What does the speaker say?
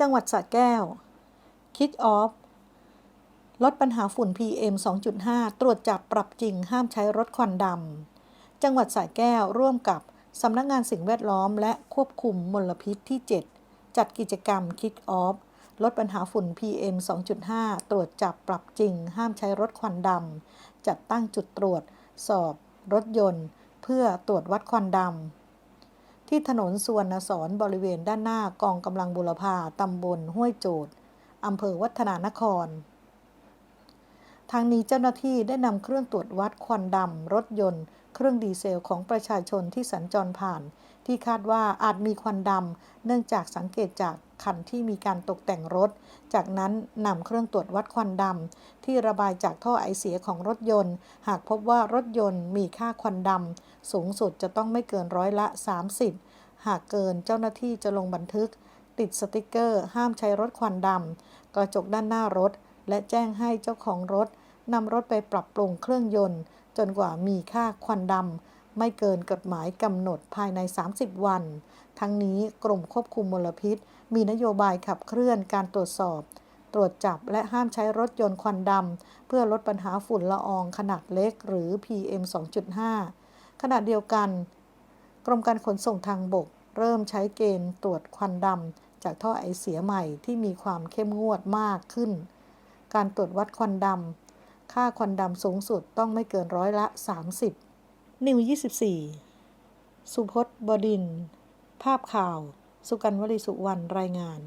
จังหวัดสระแก้ว คิกออฟ ลดปัญหาฝุ่น PM 2.5 ตรวจจับปรับจริงห้ามใช้รถควันดำ จังหวัดสระแก้วร่วมกับสำนักงานสิ่งแวดล้อมและควบคุมมลพิษที่ 7 จัดกิจกรรม Kick Off ลดปัญหาฝุ่น PM 2.5 ตรวจจับปรับจริง ห้ามใช้รถควันดำ จัดตั้งจุดตรวจ สอบ รถยนต์ เพื่อตรวจวัดควันดำ ที่ถนนสวนสอนบริเวณด้านหน้ากองกำลังบุรพาตำบลห้วยโจดอำเภอวัฒนานคร ทางนี้เจ้าหน้าที่ได้นำเครื่องตรวจวัดควันดำรถยนต์ เครื่องดีเซลของประชาชนที่สัญจรผ่าน ที่คาดว่าอาจมีควันดำเนื่องจากสังเกตจากคันที่มีการตกแต่งรถ จากนั้นนำเครื่องตรวจวัดควันดำที่ระบายจากท่อไอเสียของรถยนต์ หากพบว่ารถยนต์มีค่าควันดำสูงสุดจะต้องไม่เกินร้อยละ 30 หากเกินเจ้าหน้าที่จะลงบันทึก ติดสติกเกอร์ ห้ามใช้รถควันดำกระจกด้านหน้ารถ และแจ้งให้เจ้าของรถ นำรถไปปรับปรุงเครื่องยนต์ จนกว่ามีค่าควันดำไม่เกินกฎหมายกำหนดภายใน 30 วัน ทั้งนี้กรมควบคุมมลพิษ มีนโยบายขับเคลื่อนการตรวจสอบ ตรวจจับและห้ามใช้รถยนต์ควันดำเพื่อลดปัญหาฝุ่นละอองขนาดเล็กหรือ PM 2.5 ขณะเดียวกัน กรมการขนส่งทางบก เริ่มใช้เกณฑ์ตรวจควันดำจากท่อไอเสียใหม่ที่มีความเข้มงวดมากขึ้นการตรวจวัดควันดำ ค่าควันดำสูงสุดต้องไม่เกินร้อยละ 30 นิว 24 สุพจน์บดิน ภาพข่าว สุกันวลิสุวรรณรายงาน